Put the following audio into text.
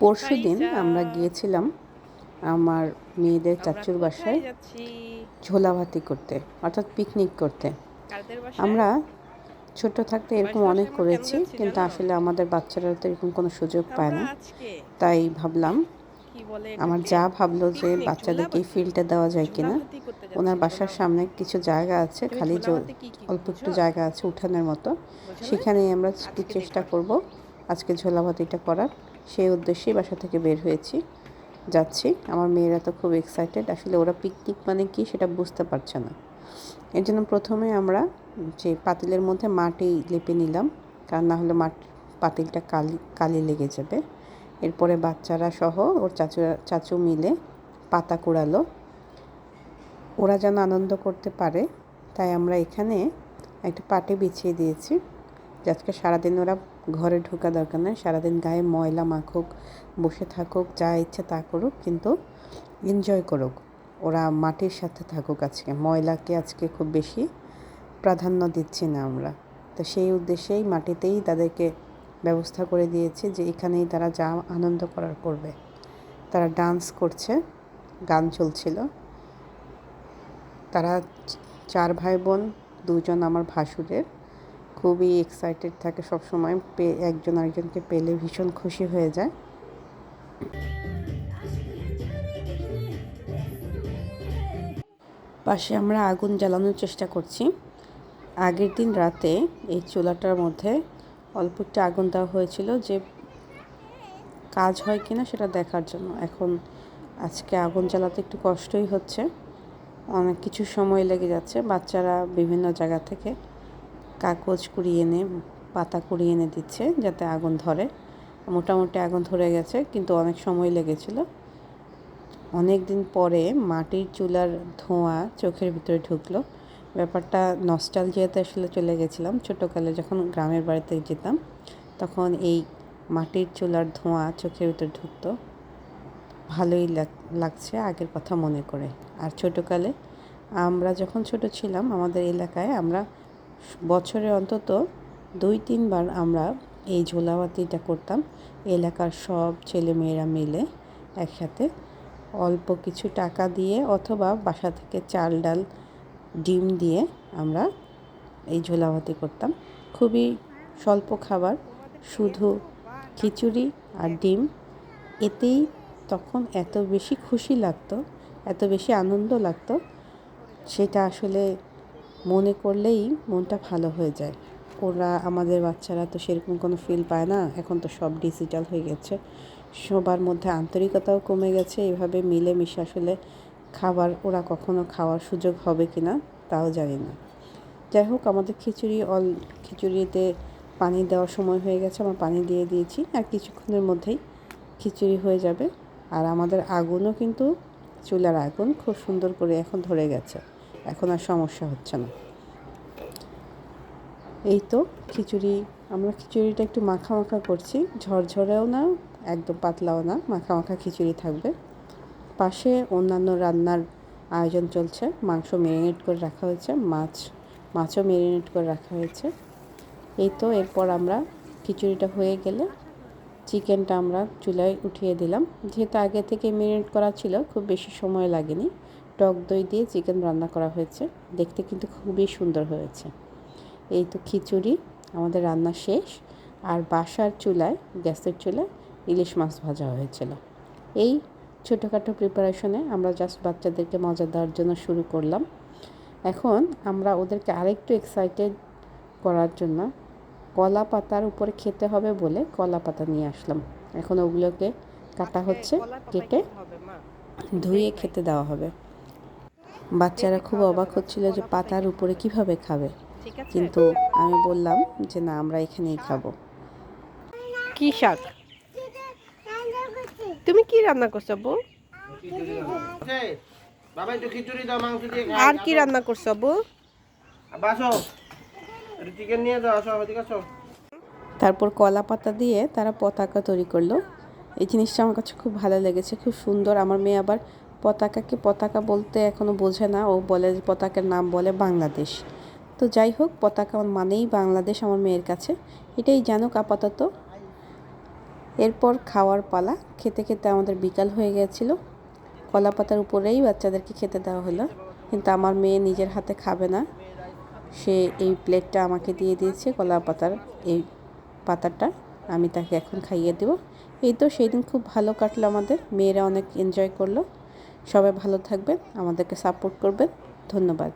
পরশু দিন আমরা গিয়েছিলাম আমার মেয়েদের চাচুর বাসায় ঝোলাভাতি করতে অর্থাৎ পিকনিক করতে। আমরা ছোট থাকতে এরকম অনেক করেছি কিন্তু আসলে আমাদের বাচ্চারা তো এরকম কোনো সুযোগ পায় না। তাই ভাবলাম আমার যা ভাবলো যে বাচ্চাদেরকে এই ফিল্ডটা দেওয়া যায় কিনা ওনার বাসার সামনে কিছু জায়গা আছে খালি অল্প একটু জায়গা আছে উঠানের মতো। বুঝো? না? সেখানেই আমরা চেষ্টা। করব আজকে ঝোলাভাতিটা করার। সেই উদ্দেশ্যেই বাসা থেকে বের হয়েছি, যাচ্ছি। আমার মেয়েরা তো খুব এক্সাইটেড আসলে ওরা পিকনিক মানে কি সেটা বুঝতে পারছে না। এর জন্য প্রথমে আমরা যে পাতিলের মধ্যে মাটি লেপে নিলাম, কারণ না হলে মাটি, পাতিলটা কালি কালি লেগে যাবে। এরপরে বাচ্চারা সহ ওর চাচু চাচু মিলে পাতা কুড়ালো। ওরা যেন আনন্দ করতে পারে, তাই আমরা এখানে একটা পাটি বিছিয়ে দিয়েছি আজকে সারাদিন ওরা ঘরে ঢোকা দরকার নেই। সারাদিন গায়ে ময়লা মাখুক, বসে থাকুক, যা ইচ্ছে তা করুক, কিন্তু এনজয় করুক। ওরা মাটির সাথে থাকুক আজকে। ময়লাকে আজকে খুব বেশি প্রাধান্য দিচ্ছি না আমরা। তো সেই উদ্দেশ্যেই মাটিতেই তাদেরকে ব্যবস্থা করে দিয়েছি যে এখানেই তারা যা আনন্দ করার করবে। তারা ডান্স করছে, গান চলছিল। তারা চার ভাই বোন, দুজন আমার ভাসুরের। খুবই এক্সাইটেড থাকে সব সময় পে, একজন আরেকজনকে পেলে ভীষণ খুশি হয়ে যায়। পাশে আমরা আগুন জ্বালানোর চেষ্টা করছি। আগের দিন রাতে এই চুলাটার মধ্যে অল্প একটু আগুন দেওয়া হয়েছিল যে কাজ হয় কিনা সেটা দেখার জন্য। এখন আজকে আগুন জ্বালাতে একটু কষ্টই হচ্ছে। অনেক কিছু সময় লেগে যাচ্ছে। বাচ্চারা বিভিন্ন জায়গা থেকে কাগজ কুড়িয়ে এনে, পাতা কুড়িয়ে এনে দিচ্ছে যাতে আগুন ধরে। মোটামুটি আগুন ধরে গেছে, কিন্তু অনেক সময় লেগেছিল। অনেক দিন পরে মাটির চুলার ধোঁয়া চোখের ভিতরে ঢুকলো। ব্যাপারটা নস্টালজিয়াতে আসলে চলে গেছিলাম। ছোটোকালে যখন গ্রামের বাড়িতে যেতাম, তখন এই মাটির চুলার ধোঁয়া চোখের ভিতরে ঢুকতো। ভালোই লাগ- লাগছে আগের কথা মনে করে। আর ছোটোকালে আমরা যখন ছোট ছিলাম, আমাদের এলাকায় আমরা বছরে অন্তত দুই, তিনবার আমরা এই ঝোলাবাতিটা করতাম। এলাকার সব ছেলে মেয়েরা মিলে একসাথে অল্প কিছু টাকা দিয়ে অথবা বাসা থেকে চাল, ডাল, ডিম দিয়ে আমরা এই ঝোলাবাতি করতাম। খুবই স্বল্প খাবার, শুধু খিচুড়ি আর ডিম। এতেই তখন এত বেশি খুশি লাগতো, এত বেশি আনন্দ লাগতো। সেটা আসলে মনে করলেই মনটা ভালো হয়ে যায়। ওরা আমাদের বাচ্চারা তো সেরকম কোনো ফিল পায় না, এখন তো সব ডিজিটাল হয়ে গেছে। সবার মধ্যে আন্তরিকতাও কমে গেছে, এভাবে মিলেমিশে আসলে খাবার ওরা কখনো খাওয়ার সুযোগ হবে কি না তাও জানি না। যাই হোক, আমাদের খিচুড়ি অল, খিচুড়িতে পানি দেওয়ার সময় হয়ে গেছে, আমার পানি দিয়ে দিয়েছি আর কিছুক্ষণের মধ্যেই খিচুড়ি হয়ে যাবে। আর আমাদের আগুনও কিন্তু চুলার আগুন খুব সুন্দর করে এখন ধরে গেছে। এখন আর সমস্যা হচ্ছে না। এই তো খিচুড়ি, আমরা খিচুড়িটা একটু মাখা মাখা করছি। ঝরঝরেও না, একদম পাতলাও না, মাখা মাখা খিচুড়ি থাকবে। পাশে অন্যান্য রান্নার আয়োজন চলছে, মাংস ম্যারিনেট করে রাখা হয়েছে, মাছ, মাছও ম্যারিনেট করে রাখা হয়েছে। এই তো এরপর আমরা খিচুড়িটা হয়ে গেলে চিকেনটা আমরা চুলায় উঠিয়ে দিলাম। যেহেতু আগে থেকে ম্যারিনেট করা ছিল, খুব বেশি সময় লাগেনি। টক দই দিয়ে চিকেন রান্না করা হয়েছে। দেখতে কিন্তু খুবই সুন্দর হয়েছে। এই তো খিচুড়ি আমাদের রান্না শেষ। আর বাসার চুলায় গ্যাসের চুলায় ইলিশ মাছ ভাজা হয়েছিল। এই ছোটোখাটো প্রিপারেশনে আমরা জাস্ট বাচ্চাদেরকে মজা দেওয়ার জন্য শুরু করলাম। এখন আমরা ওদেরকে আরেকটু এক্সাইটেড করার জন্য কলা পাতার উপরে খেতে হবে বলে কলা পাতা নিয়ে আসলাম। এখন ওগুলোকে কাটা হচ্ছে কেটে। ধুয়ে খেতে দেওয়া হবে। বাচ্চারা খুব অবাক হচ্ছিল যে পাতার উপরে কীভাবে খাবে। কিন্তু আমি বললাম যে না আমরা এখানেই খাব। কি শাক? তুমি কি রান্না করছ বউ? আর কি রান্না করছ বউ? তারপর কলা পাতা দিয়ে তারা পতাকা তৈরি করল। এই জিনিসটা আমার কাছে খুব ভালো লেগেছে খুব সুন্দর। আমার মেয়ে আবার পতাকাকে পতাকা বলতে এখনও বোঝে না। ও বলে পতাকার নাম বলে বাংলাদেশ। তো যাই হোক, পতাকা মানেই বাংলাদেশ আমার মেয়ের কাছে। এটাই জানুক আপাতত। এরপর খাওয়ার পালা। খেতে খেতে আমাদের বিকাল হয়ে গেছিল। কলা পাতার উপরেই বাচ্চাদেরকে খেতে দেওয়া হলো। কিন্তু আমার মেয়ে নিজের হাতে খাবে না। সে এই প্লেটটা আমাকে দিয়ে দিয়েছে, কলা পাতার এই পাতাটা। আমি তাকে এখন খাইয়ে দেব। এই তো, সেই দিন খুব ভালো কাটলো আমাদের। মেয়েরা অনেক এনজয় করল। সবাই ভালো থাকবেন আমাদেরকে সাপোর্ট করবেন। ধন্যবাদ।